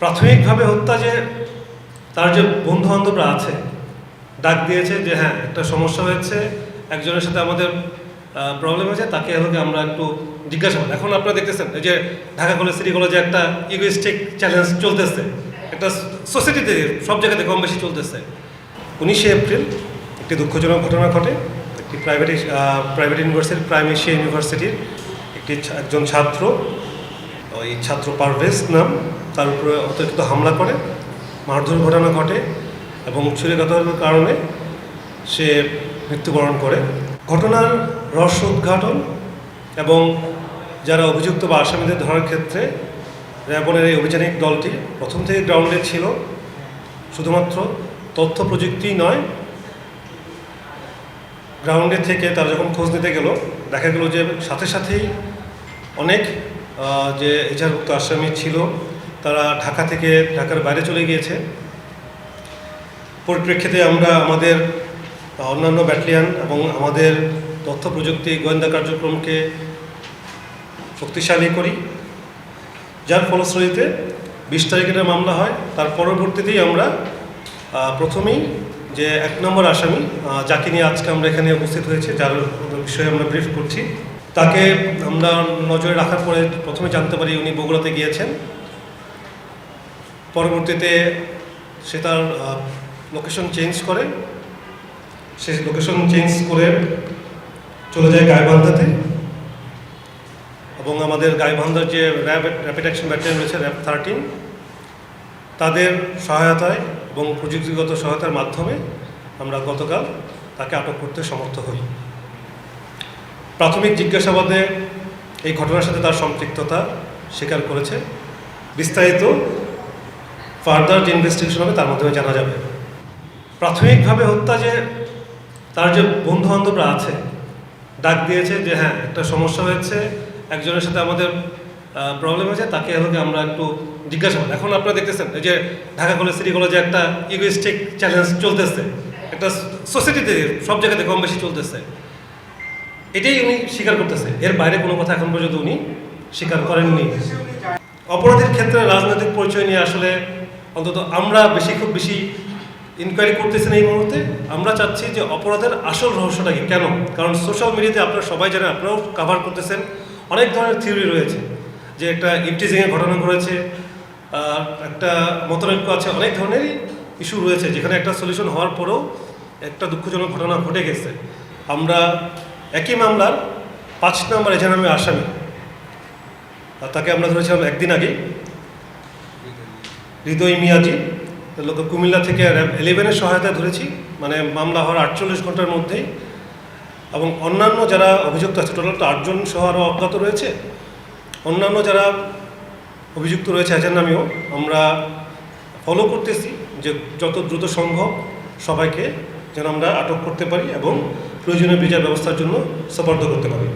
প্রাথমিকভাবে হত্যা যে তার যে বন্ধু বান্ধবরা আছে, ডাক দিয়েছে যে হ্যাঁ একটা সমস্যা হয়েছে, একজনের সাথে আমাদের প্রবলেম হয়েছে, তাকে হলে আমরা একটু জিজ্ঞাসাবাদ এখন আপনারা দেখতেছেন যে ঢাকা কলেজ সিটি কলেজে একটা ইগোইস্টিক চ্যালেঞ্জ চলতেছে, একটা সোসাইটিতে সব জায়গাতে কম বেশি চলতেছে। উনিশে এপ্রিল একটি দুঃখজনক ঘটনা ঘটে, একটি private private university prime Asia ইউনিভার্সিটির একটি একজন ছাত্র, ওই ছাত্র পারভেজ নাম তার উপরে অতিরিক্ত হামলা করে, মারধর ঘটনা ঘটে এবং ছুরিকাঘাতের কারণে সে মৃত্যুবরণ করে। ঘটনার রহস্য উদ্ঘাটন এবং যারা অভিযুক্ত বা আসামিদের ধরার ক্ষেত্রে র্যাবনের এই অভিযানিক দলটি প্রথম থেকে গ্রাউন্ডে ছিল। শুধুমাত্র তথ্য প্রযুক্তি নয়, গ্রাউন্ডে থেকে তারা যখন খোঁজ নিতে গেল, দেখা গেল যে সাথে সাথেই অনেক যে এজাহারভুক্ত আসামি ছিল তারা ঢাকা থেকে ঢাকার বাইরে চলে গিয়েছে। পরিপ্রেক্ষিতে আমরা আমাদের অন্যান্য ব্যাটালিয়ান এবং আমাদের তথ্য প্রযুক্তি গোয়েন্দা কার্যক্রমকে শক্তিশালী করি। যার ফলশ্রুতিতে বিশ তারিখের মামলা হয়, তার পরবর্তীতেই আমরা প্রথমেই যে এক নম্বর আসামি যাকে নিয়ে আজকে আমরা এখানে উপস্থিত হয়েছে, যার বিষয়ে আমরা ব্রিফ করছি, তাকে আমরা নজরে রাখার পরে প্রথমে জানতে পারি উনি বগুড়াতে গিয়েছেন। পরবর্তীতে সে তার লোকেশন চেঞ্জ করে। সে লোকেশন চেঞ্জ করে চলে যায় গাইবান্ধাতে। এবং আমাদের গাইবান্ধার যে র্যাব র্যাপিড অ্যাকশন ব্যাটালিয়ন রয়েছে, র্যাব থার্টিন তাদের সহায়তায় এবং প্রযুক্তিগত সহায়তার মাধ্যমে আমরা গতকাল তাকে আটক করতে সমর্থ হই। প্রাথমিক জিজ্ঞাসাবাদে এই ঘটনার সাথে তার সম্পৃক্ততা স্বীকার করেছে। বিস্তারিত ফার্দার যে ইনভেস্টিগেশন হবে, তার মাধ্যমে জানা যাবে। প্রাথমিকভাবে হত্যা যে তার যে বন্ধু বান্ধবরা আছে, ডাক দিয়েছে যে হ্যাঁ একটা সমস্যা হয়েছে, একজনের সাথে আমাদের প্রবলেম হয়েছে, তাকে হলে আমরা একটু জিজ্ঞাসা জিজ্ঞাসাবাদ এখন আপনারা দেখতেছেন, এই যে ঢাকা কলেজ সিটি কলেজে একটা ইগোইস্টিক চ্যালেঞ্জ চলতেছে, একটা সোসাইটিতে সব জায়গাতে কম বেশি চলতেছে। এটাই উনি স্বীকার করতেছে। এর বাইরে কোনো কথা এখন পর্যন্ত উনি স্বীকার করেননি। অপরাধের ক্ষেত্রে রাজনৈতিক পরিচয় নিয়ে আসলে অন্তত আমরা বেশি, খুব বেশি ইনকোয়ারি করতেছি না এই মুহূর্তে। আমরা চাচ্ছি যে অপরাধের আসল রহস্যটা কি? কেন? কারণ সোশ্যাল মিডিয়াতে আপনারা সবাই জানেন, আপনারাও কাভার করতেছেন। অনেক ধরনের থিওরি রয়েছে যে একটা ইপটিজিংয়ের ঘটনা ঘটেছে একটা মতনৈক্য আছে, অনেক ধরনেরই ইস্যু রয়েছে। যেখানে একটা সলিউশন হওয়ার পরেও একটা দুঃখজনক ঘটনা ঘটে গেছে। আমরা একই মামলার পাঁচ নম্বর এজাহার আসামি। আর তাকে আমরা ধরেছিলাম একদিন আগে হৃদয় মিয়াজি। লোক কুমিল্লা থেকে র্যাব ইলেভেনের সহায়তা ধরেছি। মানে মামলা হওয়ার আটচল্লিশ ঘণ্টার মধ্যেই। এবং অন্যান্য যারা অভিযুক্ত আছে টোটাল তো আটজন সহ আরও অজ্ঞাত রয়েছে। অন্যান্য যারা অভিযুক্ত রয়েছে, এজার নামেও আমরা ফলো করতেছি যে যত দ্রুত সম্ভব সবাইকে যেন আমরা আটক করতে পারি এবং প্রয়োজনীয় বিচার ব্যবস্থার জন্য সপর্দ করতে পারি।